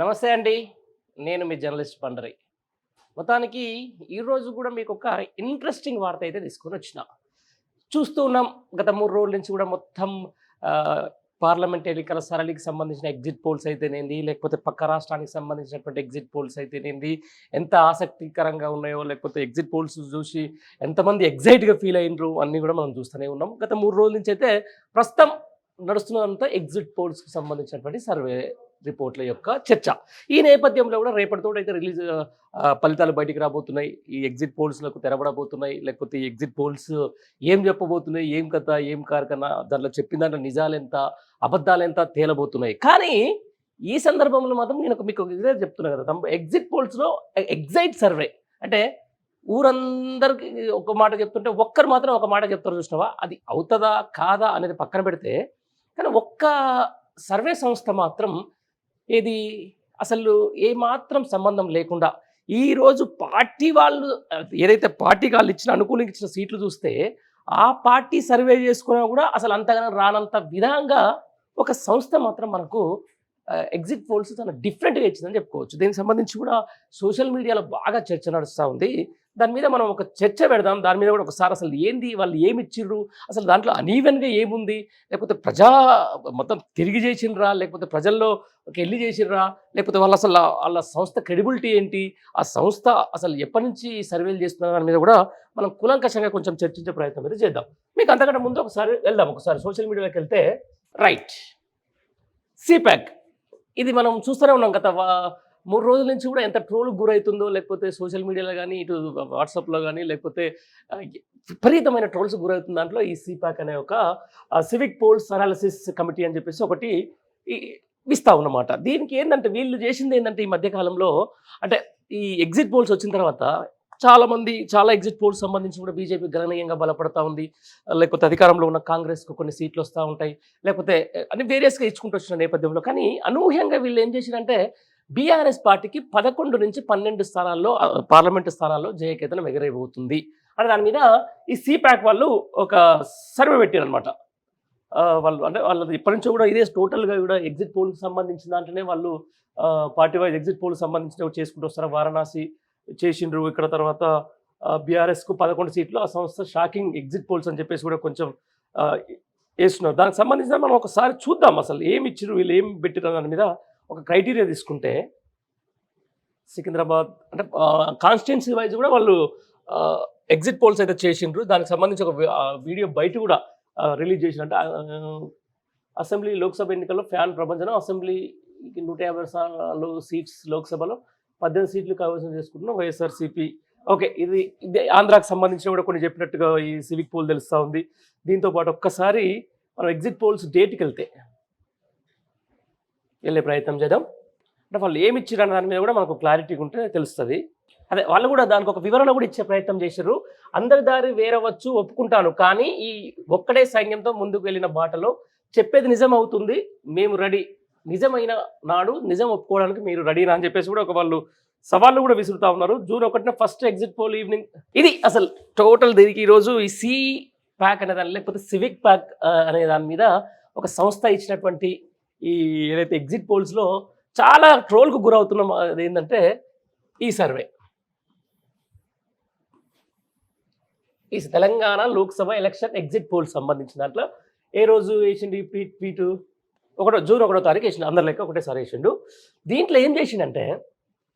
నమస్తే అండి. నేను మీ జర్నలిస్ట్ పండరి. మొత్తానికి ఈరోజు కూడా మీకు ఒక ఇంట్రెస్టింగ్ వార్త అయితే తీసుకొని వచ్చిన. చూస్తూ ఉన్నాం గత మూడు రోజుల నుంచి కూడా మొత్తం పార్లమెంట్ ఎన్నికల సరళికి సంబంధించిన ఎగ్జిట్ పోల్స్ అయితేనేంది లేకపోతే పక్క రాష్ట్రానికి సంబంధించినటువంటి ఎగ్జిట్ పోల్స్ అయితేనేంది ఎంత ఆసక్తికరంగా ఉన్నాయో లేకపోతే ఎగ్జిట్ పోల్స్ చూసి ఎంతమంది ఎగ్జైట్గా ఫీల్ అయినరు అన్నీ కూడా మనం చూస్తూనే ఉన్నాం. గత మూడు రోజుల నుంచి అయితే ప్రస్తుతం నడుస్తున్నదంతా ఎగ్జిట్ పోల్స్కి సంబంధించినటువంటి సర్వే రిపోర్ట్ల యొక్క చర్చ. ఈ నేపథ్యంలో కూడా రేపటితో అయితే రిలీజ్ ఫలితాలు బయటికి రాబోతున్నాయి. ఈ ఎగ్జిట్ పోల్స్లకు తెరబడబోతున్నాయి లేకపోతే ఈ ఎగ్జిట్ పోల్స్ ఏం చెప్పబోతున్నాయి? ఏం కథ? ఏం కారకన్నా దాంట్లో చెప్పిన దాంట్లో నిజాలెంత? అబద్ధాలెంత తేలబోతున్నాయి? కానీ ఈ సందర్భంలో మాత్రం నేను మీకు ఇదే చెప్తున్నా కదా. ఎగ్జిట్ పోల్స్లో ఎగ్జైట్ సర్వే. అంటే ఊరందరికి ఒక మాట చెప్తుంటే ఒక్కరు మాత్రం ఒక మాట చెప్తారు చూసినావా? అది అవుతుందా? కాదా? అనేది పక్కన పెడితే కానీ ఒక్క సర్వే సంస్థ మాత్రం ఏది? అసలు ఏమాత్రం సంబంధం లేకుండా ఈరోజు పార్టీ వాళ్ళు ఏదైతే పార్టీ వాళ్ళు ఇచ్చిన అనుకూలించిన సీట్లు చూస్తే ఆ పార్టీ సర్వే చేసుకున్నా కూడా అసలు అంతగానో రానంత విధంగా ఒక సంస్థ మాత్రం మనకు ఎగ్జిట్ పోల్స్ చాలా డిఫరెంట్గా ఇచ్చిందని చెప్పుకోవచ్చు. దీనికి సంబంధించి కూడా సోషల్ మీడియాలో బాగా చర్చ నడుస్తూ ఉంది. దాని మీద మనం ఒక చర్చ పెడదాం. దాని మీద కూడా ఒకసారి అసలు ఏంది? వాళ్ళు ఏమి ఇచ్చిర్రు? అసలు దాంట్లో అనీవెన్గా ఏముంది? లేకపోతే ప్రజా మొత్తం తిరిగి చేసిండ్రా లేకపోతే ప్రజల్లో వెళ్ళి చేసిర్రా? లేకపోతే వాళ్ళు అసలు వాళ్ళ సంస్థ క్రెడిబిలిటీ ఏంటి? ఆ సంస్థ అసలు ఎప్పటి నుంచి సర్వేలు చేస్తున్నారు? దాని మీద కూడా మనం కులంకషంగా కొంచెం చర్చించే ప్రయత్నం అయితే చేద్దాం. మీకు అంతకంటే ముందు ఒకసారి వెళ్దాం. ఒకసారి సోషల్ మీడియాలోకి వెళ్తే రైట్ సిప్యాక్ ఇది మనం చూస్తూనే ఉన్నాం గత మూడు రోజుల నుంచి కూడా ఎంత ట్రోల్ గురవుతుందో లేకపోతే సోషల్ మీడియాలో కానీ ఇటు వాట్సాప్లో కానీ లేకపోతే విపరీతమైన ట్రోల్స్ గురవుతున్న దాంట్లో ఈ సిపాక్ అనే ఒక సివిక్ పోల్స్ అనాలిసిస్ కమిటీ అని చెప్పేసి ఒకటి ఇస్తా ఉన్నమాట. దీనికి ఏంటంటే వీళ్ళు చేసింది ఏంటంటే ఈ మధ్యకాలంలో అంటే ఈ ఎగ్జిట్ పోల్స్ వచ్చిన తర్వాత చాలామంది చాలా ఎగ్జిట్ పోల్స్ సంబంధించి కూడా బీజేపీ గణనీయంగా బలపడతా ఉంది. లేకపోతే అధికారంలో ఉన్న కాంగ్రెస్కు కొన్ని సీట్లు వస్తూ ఉంటాయి. లేకపోతే అన్ని వేరియస్గా ఇచ్చుకుంటూ వచ్చిన నేపథ్యంలో. కానీ అనూహ్యంగా వీళ్ళు ఏం చేసిరంటే బీఆర్ఎస్ పార్టీకి పదకొండు నుంచి పన్నెండు స్థానాల్లో పార్లమెంటు స్థానాల్లో జయకేతనం ఎగరైపోతుంది అని దాని మీద ఈ సిప్యాక్ వాళ్ళు ఒక సర్వే పెట్టారనమాట వాళ్ళు అంటే వాళ్ళది ఇప్పటి నుంచో కూడా ఇదే టోటల్గా కూడా ఎగ్జిట్ పోల్కి సంబంధించిన దాంట్లోనే వాళ్ళు పార్టీ వైజ్ ఎగ్జిట్ పోల్కి సంబంధించిన చేసుకుంటూ వస్తారు. వారణాసి చేసిండ్రు ఇక్కడ తర్వాత బీఆర్ఎస్కు పదకొండు సీట్లు. ఆ సంస్థ షాకింగ్ ఎగ్జిట్ పోల్స్ అని చెప్పేసి కూడా కొంచెం వేస్తున్నారు. దానికి సంబంధించిన మనం ఒకసారి చూద్దాం అసలు ఏమి ఇచ్చారు వీళ్ళు ఏం పెట్టిన దాని మీద ఒక క్రైటీరియా తీసుకుంటే సికింద్రాబాద్ అంటే కాన్స్టిట్యున్సీ వైజ్ కూడా వాళ్ళు ఎగ్జిట్ పోల్స్ అయితే చేసిండ్రు. దానికి సంబంధించి ఒక వీడియో బయట కూడా రిలీజ్ చేసినట్టు అసెంబ్లీ లోక్సభ ఎన్నికల్లో ఫ్యాన్ ప్రపంచం అసెంబ్లీకి నూట యాభై సార్లు సీట్స్ లోక్సభలో పద్దెనిమిది సీట్లు కైవసం చేసుకుంటున్న వైఎస్ఆర్సీపీ. ఓకే ఇది ఇది ఆంధ్రాకి సంబంధించిన కూడా కొన్ని చెప్పినట్టుగా ఈ సివిక్ పోల్ తెలుస్తూ ఉంది. దీంతో పాటు ఒక్కసారి మనం ఎగ్జిట్ పోల్స్ డేట్కి వెళ్తే వెళ్ళే ప్రయత్నం చేద్దాం. అంటే వాళ్ళు ఏమి ఇచ్చారన్న దాని మీద కూడా మనకు క్లారిటీ ఉంటే తెలుస్తుంది. అదే వాళ్ళు కూడా దానికి ఒక వివరణ కూడా ఇచ్చే ప్రయత్నం చేశారు అందరి దారి వేరవచ్చు ఒప్పుకుంటాను. కానీ ఈ ఒక్కడే సైన్యంతో ముందుకు వెళ్ళిన బాటలో చెప్పేది నిజం అవుతుంది. మేము రెడీ నిజమైన నాడు నిజం ఒప్పుకోవడానికి మీరు రెడీనా అని చెప్పేసి కూడా ఒక వాళ్ళు సవాళ్ళు కూడా విసురుతా ఉన్నారు. జూన్ ఒకటిన ఫస్ట్ ఎగ్జిట్ పోల్ ఈవినింగ్ ఇది అసలు టోటల్ దీనికి ఈరోజు ఈ సి ప్యాక్ అనే దాని లేకపోతే సివిక్ ప్యాక్ అనే దాని మీద ఒక సంస్థ ఇచ్చినటువంటి ఈ ఏదైతే ఎగ్జిట్ పోల్స్లో చాలా ట్రోల్కు గురవుతున్నాం అది ఏంటంటే ఈ సర్వే. ఈ Telangana Lok Sabha election exit polls సంబంధించిన దాంట్లో ఏ రోజు వేసిండు ట్వీట్ ట్వీట్? ఒకటో జూన్ ఒకటో తారీఖు వేసిండు అందరి లెక్క ఒకటేసారి వేసిండు. దీంట్లో ఏం చేసిండంటే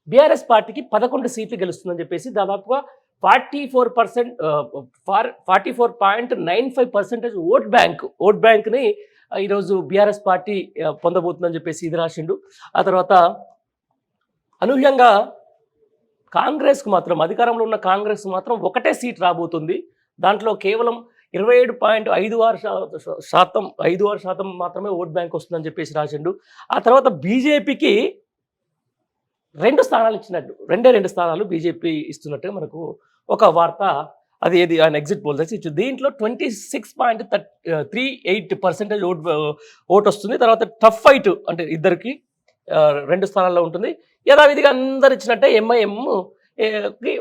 బీఆర్ఎస్ పార్టీకి పదకొండు సీట్లు గెలుస్తుందని చెప్పేసి దాదాపుగా forty four percent far forty four point nine five percentage vote bank vote బ్యాంక్ని ఈరోజు బీఆర్ఎస్ పార్టీ పొందబోతుందని చెప్పేసి ఇది రాసిండు. ఆ తర్వాత అనూహ్యంగా కాంగ్రెస్కు మాత్రం అధికారంలో ఉన్న కాంగ్రెస్ మాత్రం ఒకటే సీట్ రాబోతుంది. దాంట్లో కేవలం ఇరవై ఏడు పాయింట్ ఐదు ఆరు శాతం ఐదు ఆరు శాతం మాత్రమే ఓట్ బ్యాంక్ వస్తుందని చెప్పేసి రాసిండు. ఆ తర్వాత బీజేపీకి రెండు స్థానాలు ఇచ్చినట్టు రెండే రెండు స్థానాలు బీజేపీ ఇస్తున్నట్టుగా మనకు ఒక వార్త అది ఏది? ఆయన ఎగ్జిట్ పోల్ తెచ్చి దీంట్లో twenty six point three eight percentage vote uh, vote వస్తుంది తర్వాత టఫ్ ఫైట్ అంటే ఇద్దరికి రెండు స్థానాల్లో ఉంటుంది. యథావిధిగా అందరు ఇచ్చినట్టే ఎంఐఎం uh,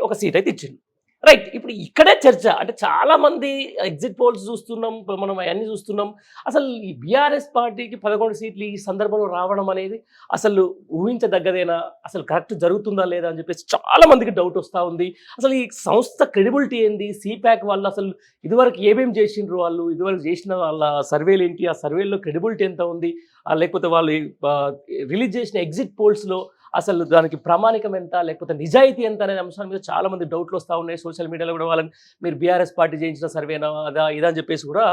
ఒక సీట్ అయితే ఇచ్చింది. రైట్ ఇప్పుడు ఇక్కడే చర్చ. అంటే చాలా మంది ఎగ్జిట్ పోల్స్ చూస్తున్నాం మనం అవన్నీ చూస్తున్నాం. అసలు ఈ బీఆర్ఎస్ పార్టీకి పదకొండు సీట్లు ఈ సందర్భంలో రావడం అనేది అసలు ఊహించదగ్గదేనా? అసలు కరెక్ట్ జరుగుతుందా లేదా అని చెప్పేసి చాలా మందికి డౌట్ వస్తూ ఉంది. అసలు ఈ సంస్థ క్రెడిబిలిటీ ఏంది? సిప్యాక్ వాళ్ళు అసలు ఇదివరకు ఏమేమి చేసిండ్రు వాళ్ళు? ఇదివరకు చేసిన వాళ్ళ సర్వేలు ఏంటి? ఆ సర్వేలో క్రెడిబిలిటీ ఎంత ఉంది? లేకపోతే వాళ్ళు రిలీజ్ చేసిన ఎగ్జిట్ పోల్స్లో అసలు దానికి ప్రామాణికం ఎంత లేకపోతే నిజాయితీ ఎంత అనే అంశం మీద చాలా మంది డౌట్లు వస్తూ ఉన్నాయి. సోషల్ మీడియాలో కూడా వాళ్ళని మీరు బీఆర్ఎస్ పార్టీ చేయించిన సర్వేనా అదా ఇదా అని చెప్పేసి కూడా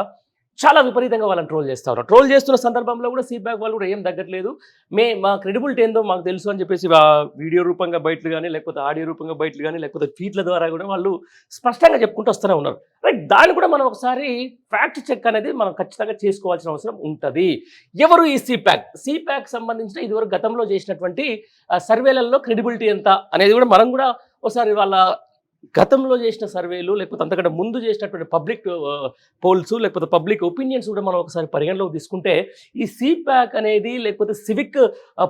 చాలా విపరీతంగా వాళ్ళని ట్రోల్ చేస్తారు ఉన్నారు ట్రోల్ చేస్తున్న సందర్భంలో కూడా ఫీడ్బ్యాక్ వాళ్ళు కూడా ఏం తగ్గట్లేదు. మే మా క్రెడిబిలిటీ ఏందో మాకు తెలుసు అని చెప్పేసి వీడియో రూపంగా బయటలు కానీ లేకపోతే ఆడియో రూపంగా బయటలు కానీ లేకపోతే ట్వీట్ల ద్వారా కూడా వాళ్ళు స్పష్టంగా చెప్పుకుంటూ వస్తూనే ఉన్నారు. రైట్ దాన్ని కూడా మనం ఒకసారి ఫ్యాక్ట్ చెక్ అనేది మనం ఖచ్చితంగా చేసుకోవాల్సిన అవసరం ఉంటుంది. ఎవరు ఈ సిప్యాక్ సిప్యాక్ సంబంధించిన ఇదివరకు గతంలో చేసినటువంటి సర్వేలలో క్రెడిబిలిటీ ఎంత అనేది కూడా మనం కూడా ఒకసారి వాళ్ళ గతంలో చేసిన సర్వేలు లేకపోతే అంతకంటే ముందు చేసినటువంటి పబ్లిక్ పోల్స్ లేకపోతే పబ్లిక్ ఒపీనియన్స్ కూడా మనం ఒకసారి పరిగణలోకి తీసుకుంటే ఈ సీప్యాక్ అనేది లేకపోతే సివిక్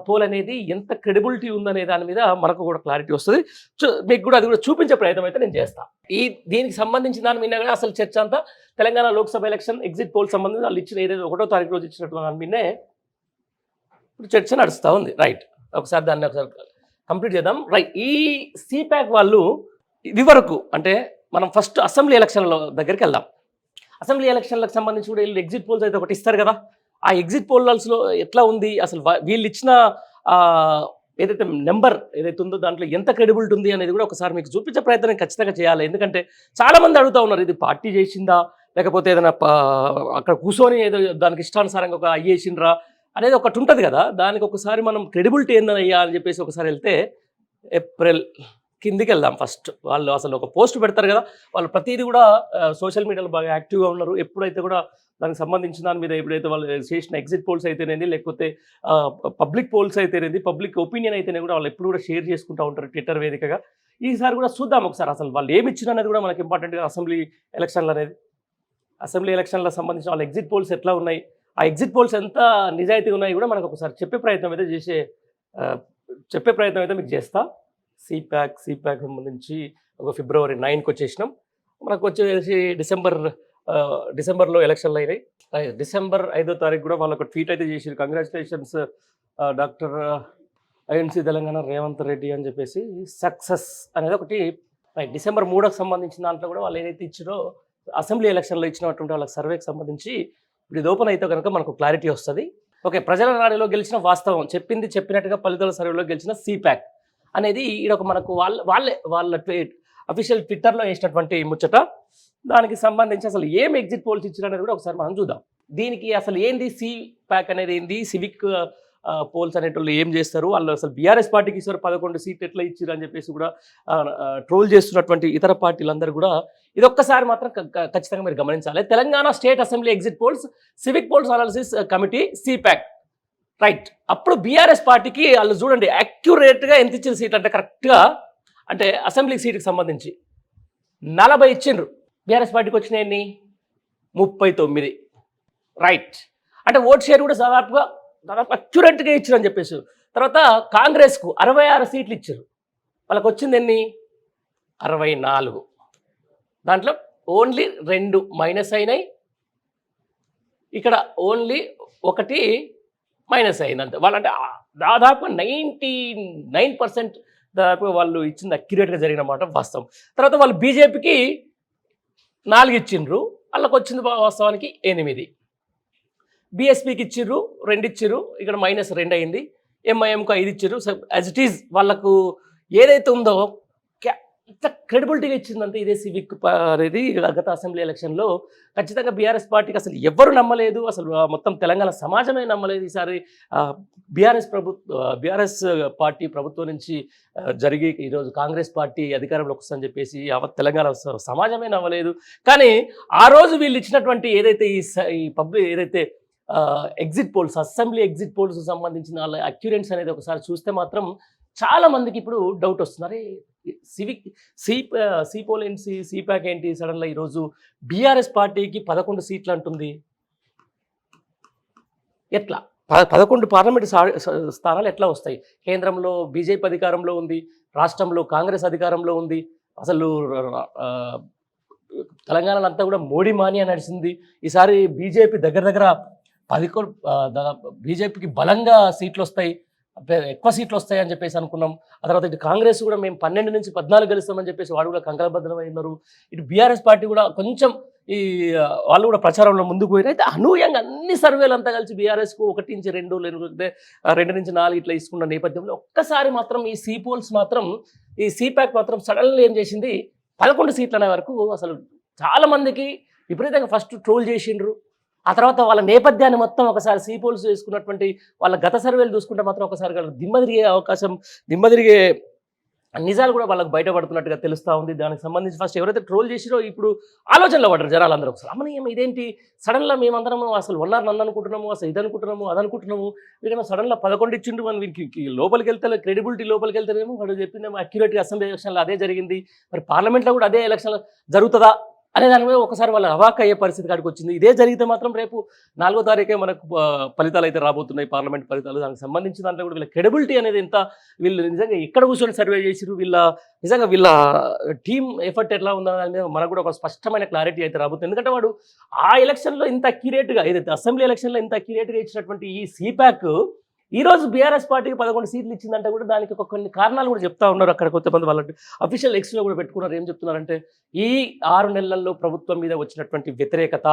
పోల్ అనేది ఎంత క్రెడిబిలిటీ ఉందనే దాని మీద మనకు కూడా క్లారిటీ వస్తుంది. చూ- మీకు కూడా అది కూడా చూపించే ప్రయత్నం అయితే నేను చేస్తాను ఈ దీనికి సంబంధించిన దాని మీద కూడా అసలు చర్చ అంతా Telangana Lok Sabha election exit poll సంబంధించి వాళ్ళు ఇచ్చిన ఏదైతే ఒకటో తారీఖు రోజు ఇచ్చినట్టు దాని మీదనే ఇప్పుడు చర్చ నడుస్తూ ఉంది. రైట్. ఒకసారి దాన్ని ఒకసారి కంప్లీట్ చేద్దాం. రైట్. ఈ సిప్యాక్ వాళ్ళు ఇది వరకు అంటే మనం ఫస్ట్ అసెంబ్లీ ఎలక్షన్ల దగ్గరికి వెళ్దాం. అసెంబ్లీ ఎలక్షన్లకు సంబంధించి కూడా వీళ్ళు ఎగ్జిట్ పోల్స్ అయితే ఒకటి ఇస్తారు కదా. ఆ ఎగ్జిట్ పోల్స్లో ఎట్లా ఉంది? అసలు వీళ్ళు ఇచ్చిన ఏదైతే నెంబర్ ఏదైతే ఉందో దాంట్లో ఎంత క్రెడిబిలిటీ ఉంది అనేది కూడా ఒకసారి మీకు చూపించే ప్రయత్నం ఖచ్చితంగా చేయాలి. ఎందుకంటే చాలామంది అడుగుతూ ఉన్నారు ఇది పార్టీ చేసిందా? లేకపోతే ఏదైనా పా- అక్కడ కూర్చొని ఏదో దానికి ఇష్టానుసారంగా ఒక అయ్యేసిండ్రా అనేది ఒకటి ఉంటుంది కదా. దానికి ఒకసారి మనం క్రెడిబిలిటీ ఏందయ్యా అని చెప్పేసి ఒకసారి వెళ్తే ఏప్రిల్ కిందికి వెళ్దాం ఫస్ట్. వాళ్ళు అసలు ఒక పోస్ట్ పెడతారు కదా వాళ్ళు ప్రతిదీ కూడా సోషల్ మీడియాలో బాగా యాక్టివ్గా ఉన్నారు. ఎప్పుడైతే కూడా దానికి సంబంధించిన దాని మీద ఎప్పుడైతే వాళ్ళు చేసిన ఎగ్జిట్ పోల్స్ అయితేనేది లేకపోతే పబ్లిక్ పోల్స్ అయితేనేది పబ్లిక్ ఒపీనియన్ అయితేనే కూడా వాళ్ళు ఎప్పుడు కూడా షేర్ చేసుకుంటూ ఉంటారు ట్విట్టర్ వేదికగా. ఈసారి కూడా చూద్దాం ఒకసారి అసలు వాళ్ళు ఏమి ఇచ్చిన అనేది కూడా మనకి ఇంపార్టెంట్గా అసెంబ్లీ ఎలక్షన్లు అనేది. అసెంబ్లీ ఎలక్షన్లకు సంబంధించిన వాళ్ళ ఎగ్జిట్ పోల్స్ ఎట్లా ఉన్నాయి ఆ ఎగ్జిట్ పోల్స్ ఎంత నిజాయితీ ఉన్నాయి కూడా మనకు ఒకసారి చెప్పే ప్రయత్నం అయితే చేసే చెప్పే ప్రయత్నం అయితే మీకు చేస్తా. సిప్యాక్ సిప్యాక్ సంబంధించి ఒక ఫిబ్రవరి నైన్కి వచ్చేసినాం. మనకు వచ్చేసి డిసెంబర్ డిసెంబర్లో ఎలక్షన్లు అయినాయి. డిసెంబర్ ఐదో తారీఖు కూడా వాళ్ళకు ట్వీట్ అయితే చేసారు congratulations doctor INC Telangana Revanth Reddy అని చెప్పేసి సక్సెస్ అనేది ఒకటి డిసెంబర్ మూడోకి సంబంధించిన దాంట్లో కూడా వాళ్ళు ఏదైతే ఇచ్చారో అసెంబ్లీ ఎలక్షన్లో ఇచ్చినటువంటి వాళ్ళకి సర్వేకి సంబంధించి ఇప్పుడు ఇది ఓపెన్ అయితే కనుక మనకు క్లారిటీ వస్తుంది. ఓకే ప్రజల నాడిలో గెలిచిన వాస్తవం చెప్పింది చెప్పినట్టుగా ఫలితాల సర్వేలో గెలిచిన సిప్యాక్ అనేది ఈడొక మనకు వాళ్ళ వాళ్ళే వాళ్ళ ట్వీట్ అఫీషియల్ ట్విట్టర్లో వేసినటువంటి ముచ్చట. దానికి సంబంధించి అసలు ఏం ఎగ్జిట్ పోల్స్ ఇచ్చారు అనేది కూడా ఒకసారి మనం చూద్దాం. దీనికి అసలు ఏంది సి ప్యాక్ అనేది ఏంది? సివిక్ పోల్స్ అనేటోళ్ళు ఏం చేస్తారు? వాళ్ళు అసలు బీఆర్ఎస్ పార్టీకి ఇస్తారు పదకొండు సీట్లు ఎట్లా ఇచ్చారు అని చెప్పేసి కూడా ట్రోల్ చేస్తున్నటువంటి ఇతర పార్టీలందరూ కూడా ఇది ఒక్కసారి మాత్రం ఖచ్చితంగా మీరు గమనించాలి. Telangana state assembly exit polls civic polls analysis committee CPAC right అప్పుడు బీఆర్ఎస్ పార్టీకి వాళ్ళు చూడండి యాక్యురేట్గా ఎంత ఇచ్చిన సీట్ అంటే కరెక్ట్గా అంటే అసెంబ్లీ సీట్కి సంబంధించి నలభై ఇచ్చిండ్రు. బీఆర్ఎస్ పార్టీకి వచ్చినాయి ఎన్ని? ముప్పై తొమ్మిది. రైట్ అంటే ఓట్ షేర్ కూడా దాదాపుగా దాదాపు అక్యురేట్గా ఇచ్చారు అని చెప్పేసి. తర్వాత కాంగ్రెస్కు అరవై ఆరు సీట్లు ఇచ్చారు వాళ్ళకి వచ్చింది ఎన్ని? అరవై నాలుగు. దాంట్లో ఓన్లీ రెండు మైనస్ అయినాయి. ఇక్కడ ఓన్లీ ఒకటి మైనస్ అయింది అంతే వాళ్ళంటే దాదాపు నైంటీ నైన్ పర్సెంట్ దాదాపు వాళ్ళు ఇచ్చింది అక్యురేట్గా జరిగిన మాట వాస్తవం. తర్వాత వాళ్ళు బీజేపీకి నాలుగు ఇచ్చిండ్రు. వాళ్ళకి వచ్చింది వాస్తవానికి ఎనిమిది. బీఎస్పీకి ఇచ్చిర్రు రెండు ఇచ్చిర్రు ఇక్కడ మైనస్ రెండు అయింది. ఎంఐఎంకు ఐదు ఇచ్చిర్రు సో యాజ్ ఇట్ ఈజ్ వాళ్ళకు ఏదైతే ఉందో క్యా- ఇంత క్రెడిబిలిటీగా ఇచ్చిందంటే ఇదే సివిక్ అనేది గత అసెంబ్లీ ఎలక్షన్లో ఖచ్చితంగా బీఆర్ఎస్ పార్టీకి అసలు ఎవ్వరు నమ్మలేదు. అసలు మొత్తం తెలంగాణ సమాజమే నమ్మలేదు ఈసారి. బీఆర్ఎస్ ప్రభుత్వ బీఆర్ఎస్ పార్టీ ప్రభుత్వం నుంచి జరిగి ఈరోజు కాంగ్రెస్ పార్టీ అధికారంలోకి వస్తుందని చెప్పేసి యావత్ తెలంగాణ సమాజమే నమ్మలేదు. కానీ ఆ రోజు వీళ్ళు ఇచ్చినటువంటి ఏదైతే ఈ స- ఈ పబ్లిక్ ఏదైతే exit polls assembly exit polls సంబంధించిన వాళ్ళ అక్యురెన్స్ అనేది ఒకసారి చూస్తే మాత్రం చాలా మందికి ఇప్పుడు డౌట్ వస్తుంది. అరే సివిక్ సి సి ఏంటి సి సిపాక్ ఏంటి సడన్గా ఈరోజు బీఆర్ఎస్ పార్టీకి పదకొండు సీట్లు అంటుంది. ఎట్లా? పదకొండు పార్లమెంట్ స్థానాలు ఎట్లా వస్తాయి? కేంద్రంలో బీజేపీ అధికారంలో ఉంది రాష్ట్రంలో కాంగ్రెస్ అధికారంలో ఉంది అసలు తెలంగాణలో అంతా కూడా మోడీ మానియా నడిచింది. ఈసారి బీజేపీ దగ్గర దగ్గర పది బీజేపీకి బలంగా సీట్లు వస్తాయి. ఎక్కువ సీట్లు వస్తాయని చెప్పేసి అనుకున్నాం. ఆ తర్వాత ఇటు కాంగ్రెస్ కూడా మేము పన్నెండు నుంచి పద్నాలుగు గెలుస్తామని చెప్పేసి వాడు కూడా కంకలబద్ధమై ఉన్నారు. ఇటు బీఆర్ఎస్ పార్టీ కూడా కొంచెం ఈ వాళ్ళు కూడా ప్రచారంలో ముందుకు పోయినారు అయితే అనూహ్యంగా అన్ని సర్వేలు అంతా కలిసి బీఆర్ఎస్కు ఒకటి నుంచి రెండు లేకపోతే రెండు నుంచి నాలుగు ఇట్లా ఇసుకున్న నేపథ్యంలో ఒక్కసారి మాత్రం ఈ సీ పోల్స్ మాత్రం ఈ సిప్యాక్ మాత్రం సడన్గా ఏం చేసింది? పదకొండు సీట్లు అనే వరకు అసలు చాలామందికి విపరీతంగా ఫస్ట్ ట్రోల్ చేసిండ్రు. ఆ తర్వాత వాళ్ళ నేపథ్యాన్ని మొత్తం ఒకసారి సీ పోల్స్ చేసుకున్నటువంటి వాళ్ళ గత సర్వేలు చూసుకుంటే మాత్రం ఒకసారి వాళ్ళకి దిమ్మ తిరిగే అవకాశం దిమ్మ తిరిగే నిజాలు కూడా వాళ్ళకి బయటపడుతున్నట్టుగా తెలుస్తూ ఉంది. దానికి సంబంధించి ఫస్ట్ ఎవరైతే ట్రోల్ చేసిరో ఇప్పుడు ఆలోచనలో పడ్డారు జనాలందరూ ఒకసారి. అమ్మనీయం ఇదేంటి? సడన్గా మేమందరము అసలు వన్నారు నన్ను అనుకుంటున్నాము అసలు ఇది అనుకుంటున్నాము అది అనుకుంటున్నాము. వీడేమో సడన్గా పదకొండు ఇచ్చిండు మన వీరికి లోపలికి వెళ్తే క్రెడిబిలిటీ లోపలికి వెళ్తేనేమో వాడు చెప్పిందేమో అక్యురేట్గా అసెంబ్లీ ఎలక్షన్లో అదే జరిగింది. మరి పార్లమెంట్లో కూడా అదే ఎలక్షన్ జరుగుతుందా? అనే దాని మీద ఒకసారి వాళ్ళు అవాక్ అయ్యే పరిస్థితి కాడికి వచ్చింది. ఇదే జరిగితే మాత్రం రేపు నాలుగో తారీఖే మనకు ఫలితాలు అయితే రాబోతున్నాయి. పార్లమెంట్ ఫలితాలు దానికి సంబంధించిన దాంట్లో కూడా వీళ్ళ క్రెడిబిలిటీ అనేది ఎంత వీళ్ళు నిజంగా ఎక్కడ కూర్చొని సర్వే చేసిరు వీళ్ళ నిజంగా వీళ్ళ టీమ్ ఎఫర్ట్ ఎట్లా ఉందో దాని మీద మనకు కూడా ఒక స్పష్టమైన క్లారిటీ అయితే రాబోతుంది. ఎందుకంటే వాడు ఆ ఎలక్షన్లో ఇంత అక్యురేట్గా ఏదైతే అసెంబ్లీ ఎలక్షన్లో ఇంత అక్యురేట్గా ఇచ్చినటువంటి ఈ సిప్యాక్ ఈ రోజు బీఆర్ఎస్ పార్టీకి పదకొండు సీట్లు ఇచ్చిందంటే కూడా దానికి ఒక కొన్ని కారణాలు కూడా చెప్తా ఉన్నారు అక్కడ కొంతమంది వాళ్ళ అఫీషియల్ ఎక్స్లో కూడా పెట్టుకున్నారు. ఏం చెప్తున్నారంటే ఈ ఆరు నెలల్లో ప్రభుత్వం మీద వచ్చినటువంటి వ్యతిరేకత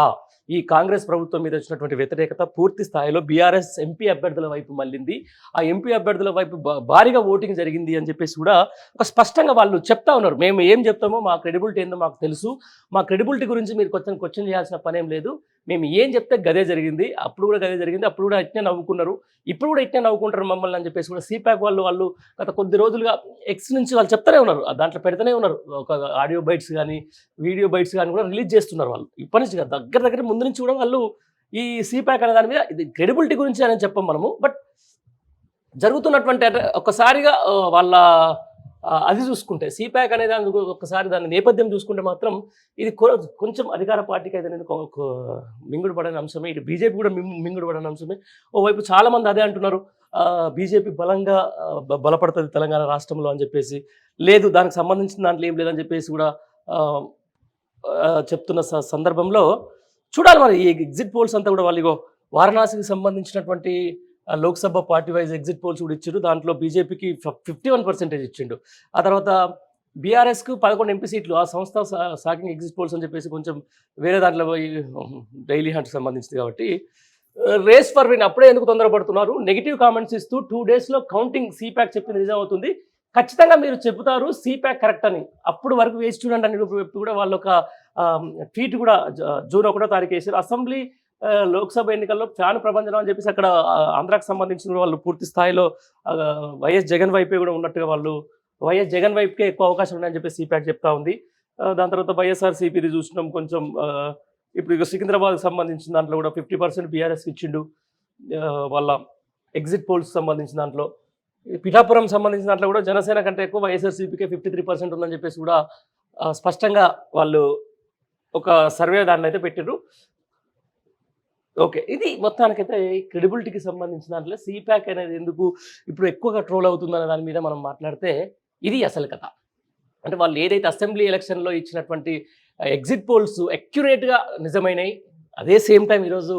ఈ కాంగ్రెస్ ప్రభుత్వం మీద వచ్చినటువంటి వ్యతిరేకత పూర్తి స్థాయిలో బీఆర్ఎస్ ఎంపీ అభ్యర్థుల వైపు మళ్ళింది. ఆ ఎంపీ అభ్యర్థుల వైపు భారీగా ఓటింగ్ జరిగింది అని చెప్పేసి కూడా ఒక స్పష్టంగా వాళ్ళు చెప్తా ఉన్నారు. మేము ఏం చెప్తామో మా క్రెడిబిలిటీ ఏందో మాకు తెలుసు. మా క్రెడిబిలిటీ గురించి మీరు కొంచెం క్వశ్చన్ చేయాల్సిన పనేం లేదు. మేము ఏం చెప్తే గదే జరిగింది. అప్పుడు కూడా గదే జరిగింది. అప్పుడు కూడా ఇట్నే నవ్వుకున్నారు. ఇప్పుడు కూడా ఇట్నే నవ్వుకుంటారు మమ్మల్ని అని చెప్పేసి కూడా సిపాక్ వాళ్ళు వాళ్ళు గత కొద్ది రోజులుగా ఎక్స్ నుంచి వాళ్ళు చెప్తూనే ఉన్నారు. ఆ దాంట్లో పెడుతూనే ఉన్నారు. ఒక ఆడియో బైట్స్ కానీ వీడియో బైట్స్ కానీ కూడా రిలీజ్ చేస్తున్నారు వాళ్ళు. ఇప్పటి నుంచి దగ్గర దగ్గర ముందు నుంచి కూడా వాళ్ళు ఈ సిపాక్ అనే దాని మీద ఇది క్రెడిబిలిటీ గురించి అని చెప్పం మనము. బట్ జరుగుతున్నటువంటి అంటే ఒక్కసారిగా వాళ్ళ అది చూసుకుంటే సిపాక్ అనే దాని ఒకసారి ఒక్కసారి దాని నేపథ్యం చూసుకుంటే మాత్రం ఇది కొ- కొంచెం అధికార పార్టీకి అయితే నేను కొ- మింగుడు పడని అంశమే. ఇటు బీజేపీ కూడా మిం- మింగుడు పడని అంశమే. ఓవైపు చాలామంది అదే అంటున్నారు. బీజేపీ బలంగా బలపడుతుంది తెలంగాణ రాష్ట్రంలో అని చెప్పేసి. లేదు దానికి సంబంధించిన దాంట్లో ఏం లేదని చెప్పేసి కూడా చెప్తున్న స- సందర్భంలో చూడాలి మరి ఈ ఎగ్జిట్ పోల్స్ అంతా కూడా వాళ్ళు ఇగో వారణాసికి సంబంధించినటువంటి Lok Sabha party wise exit polls కూడా ఇచ్చిండు దాంట్లో బీజేపీకి ఫిఫ్టీ వన్ పర్సెంటేజ్ ఇచ్చిండు. ఆ తర్వాత బీఆర్ఎస్కు పదకొండు ఎంపీ సీట్లు ఆ సంస్థ సాకింగ్ ఎగ్జిట్ పోల్స్ అని చెప్పేసి కొంచెం వేరే దాంట్లో పోయి డైలీ హంట్ సంబంధించింది కాబట్టి రేస్ ఫర్ విన్ అప్పుడే ఎందుకు తొందరపడుతున్నారు? నెగిటివ్ కామెంట్స్ ఇస్తూ టూ డేస్లో కౌంటింగ్ సీప్యాక్ చెప్పింది నిజం అవుతుంది. ఖచ్చితంగా మీరు చెబుతారు సీప్యాక్ కరెక్ట్ అని. అప్పుడు వరకు వేసి చూడండి అని కూడా వాళ్ళు ఒక ట్వీట్ కూడా జూన్ ఒకటో తారీఖు వేసారు. అసెంబ్లీ లోక్సభ ఎన్నికల్లో ఫ్యాన్ ప్రపంచం అని చెప్పేసి అక్కడ ఆంధ్రాకి సంబంధించిన వాళ్ళు పూర్తి స్థాయిలో వైఎస్ జగన్ వైపే కూడా ఉన్నట్టుగా వాళ్ళు వైఎస్ జగన్ వైపుకే ఎక్కువ అవకాశం ఉన్నాయని చెప్పేసి సీప్యాక్ చెప్తా ఉంది. దాని తర్వాత వైఎస్ఆర్ సిపిది చూసినాం కొంచెం ఇప్పుడు ఇక సికింద్రాబాద్కి సంబంధించిన దాంట్లో కూడా ఫిఫ్టీ పర్సెంట్ బీఆర్ఎస్కి ఇచ్చిండు వాళ్ళ ఎగ్జిట్ పోల్స్ సంబంధించిన దాంట్లో. ఈ పిఠాపురం సంబంధించిన దాంట్లో కూడా జనసేన కంటే ఎక్కువ వైఎస్ఆర్సీపీకే ఫిఫ్టీ త్రీ పర్సెంట్ ఉందని చెప్పేసి కూడా స్పష్టంగా వాళ్ళు ఒక సర్వే దాన్ని అయితే పెట్టారు ఓకే ఇది మొత్తానికైతే క్రెడిబిలిటీకి సంబంధించిన దాంట్లో సిప్యాక్ అనేది ఎందుకు ఇప్పుడు ఎక్కువగా ట్రోల్ అవుతుందనే దాని మీద మనం మాట్లాడితే ఇది అసలు కథ. అంటే వాళ్ళు ఏదైతే అసెంబ్లీ ఎలక్షన్లో ఇచ్చినటువంటి ఎగ్జిట్ పోల్స్ అక్యురేట్గా నిజమైనవి అదే సేమ్ టైం ఈరోజు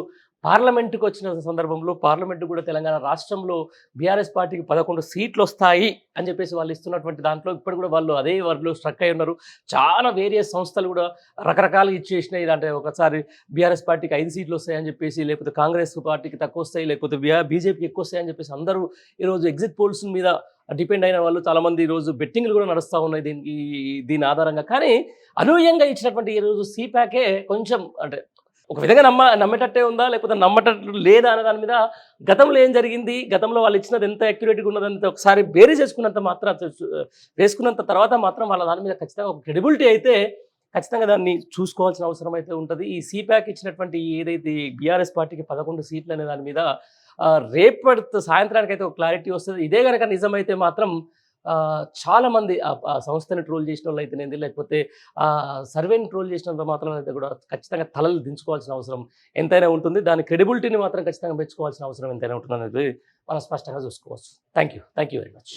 పార్లమెంటుకు వచ్చిన సందర్భంలో పార్లమెంటు కూడా తెలంగాణ రాష్ట్రంలో బీఆర్ఎస్ పార్టీకి పదకొండు సీట్లు వస్తాయి అని చెప్పేసి వాళ్ళు ఇస్తున్నటువంటి దాంట్లో ఇప్పుడు కూడా వాళ్ళు అదే వర్లో స్ట్రక్ అయి ఉన్నారు. చాలా వేరియస్ సంస్థలు కూడా రకరకాలుగా ఇచ్చేసినాయి అంటే ఒకసారి బీఆర్ఎస్ పార్టీకి ఐదు సీట్లు వస్తాయని చెప్పేసి లేకపోతే కాంగ్రెస్ పార్టీకి తక్కువ వస్తాయి లేకపోతే బీజేపీకి ఎక్కువ వస్తాయని చెప్పేసి అందరూ ఈరోజు ఎగ్జిట్ పోల్స్ మీద డిపెండ్ అయిన వాళ్ళు చాలామంది ఈరోజు బెట్టింగ్లు కూడా నడుస్తూ ఉన్నాయి దీనికి దీని ఆధారంగా. కానీ అనూహ్యంగా ఇచ్చినటువంటి ఈరోజు సీప్యాకే కొంచెం అంటే ఒక విధంగా నమ్మ నమ్మేటట్టే ఉందా? లేకపోతే నమ్మటట్టు లేదా అనే దాని మీద గతంలో ఏం జరిగింది? గతంలో వాళ్ళు ఇచ్చినది ఎంత అక్యురేట్గా ఉన్నదంత ఒకసారి బేరీ చేసుకున్నంత మాత్రం వేసుకున్నంత తర్వాత మాత్రం వాళ్ళ దాని మీద ఖచ్చితంగా ఒక క్రెడిబిలిటీ అయితే ఖచ్చితంగా దాన్ని చూసుకోవాల్సిన అవసరం అయితే ఉంటుంది. ఈ సీప్యాక్ ఇచ్చినటువంటి ఏదైతే బీఆర్ఎస్ పార్టీకి పదకొండు సీట్లు అనే దాని మీద రేపటి సాయంత్రానికి అయితే ఒక క్లారిటీ వస్తుంది. ఇదే కనుక నిజమైతే మాత్రం చాలామంది ఆ సంస్థని ట్రోల్ చేసిన వాళ్ళు అయితేనేది లేకపోతే ఆ సర్వేని ట్రోల్ చేసినంత మాత్రం అయితే కూడా ఖచ్చితంగా తలలు దించుకోవాల్సిన అవసరం ఎంతైనా ఉంటుంది. దాని క్రెడిబిలిటీని మాత్రం ఖచ్చితంగా పెంచుకోవాల్సిన అవసరం ఎంతైనా ఉంటుంది అనేది మనం స్పష్టంగా చూసుకోవచ్చు. Thank you thank you very much.